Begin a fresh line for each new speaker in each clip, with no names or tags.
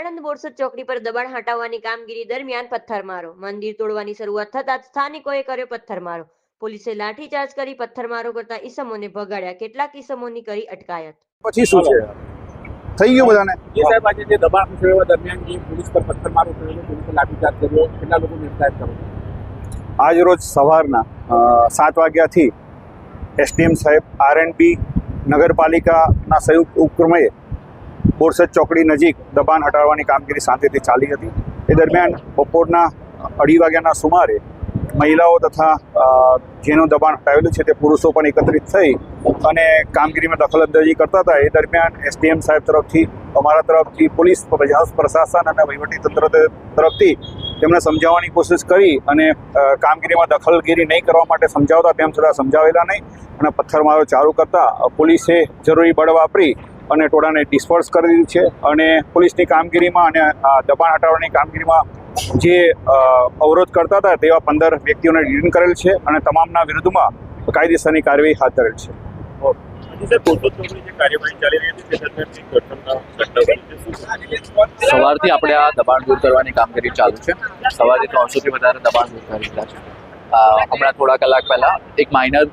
આણંદ બોરસદ ચોકડી પર દબાણ હટાવવાની કામગીરી દરમિયાન પથ્થરમારો. મંદિર તોડવાની શરૂઆત થતા સ્થાનિકોએ કર્યો પથ્થરમારો. પોલીસે લાઠીચાર્જ કરી પથ્થરમારો કરતા ઈસમોને ભગાડ્યા. કેટલાક ઈસમોની કરી અટકાયત.
પછી શું છે? થઈ ગયું બધાને?
જે સાહેબ આજે જે દબાણ ખસેડવા દરમિયાન જે પોલીસ પર પથ્થરમારો કર્યો પોલીસે લાઠીચાર્જ કર્યો. કેટલા લોકોને અટકાયત કરો?
આજ રોજ સવારના સાત વાગ્યાથી એસડીએમ સાહેબ આરએનબી નગરપાલિકાના સંયુક્ત ઉપક્રમે બોરસદ ચોકડી નજીક દબાણ હટાવવાની કામગીરી શાંતિથી ચાલી હતી. એ દરમિયાન બપોરના અઢી વાગ્યાના સુમારે મહિલાઓ તથા જેનું દબાણ હટાવેલું છે તે પુરુષો પણ એકત્રિત થઈ અને કામગીરીમાં દખલઅંદાજી કરતા હતા. એ દરમિયાન એસડીએમ સાહેબ તરફથી, અમારા તરફથી, પોલીસ પ્રશાસન અને વહીવટીતંત્ર તરફથી તેમણે સમજાવવાની કોશિશ કરી અને કામગીરીમાં દખલગીરી નહીં કરવા માટે સમજાવતા તેમ છતાં સમજાવેલા નહીં અને પથ્થરમારો ચાલુ કરતા પોલીસે જરૂરી બળ વાપરી અને ટોળાને ડિસ્પર્સ કરી દીધું છે. અને પોલીસની કામગીરીમાં અને, આ, દબાણ હટાવવાની કામગીરીમાં જે અવરોધ કરતા હતા તેવા પંદર વ્યક્તિઓને ડિટેન કરેલ છે અને તમામના વિરુદ્ધમાં કાયદેસરની કાર્યવાહી હાથ ધરેલ છે.
સવારથી આપણે આ દબાણ દૂર કરવાની કામગીરી ચાલુ છે. સવારથી ત્રણસોથી વધારે દબાણ દૂર કરી દીધા છે. હમણાં થોડા કલાક પહેલા એક માઇનર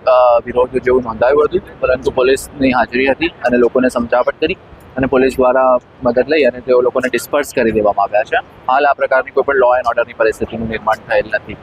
વિરોધ જેવું નોંધાયું હતું, પરંતુ પોલીસની હાજરી હતી અને લોકોને સમજાવટ કરી અને પોલીસ દ્વારા મદદ લઈ અને તેઓ લોકોને ડિસ્પર્સ કરી દેવામાં આવ્યા છે. હાલ આ પ્રકારની કોઈ પણ લો એન્ડ ઓર્ડરની પરિસ્થિતિનું નિર્માણ થયેલ નથી.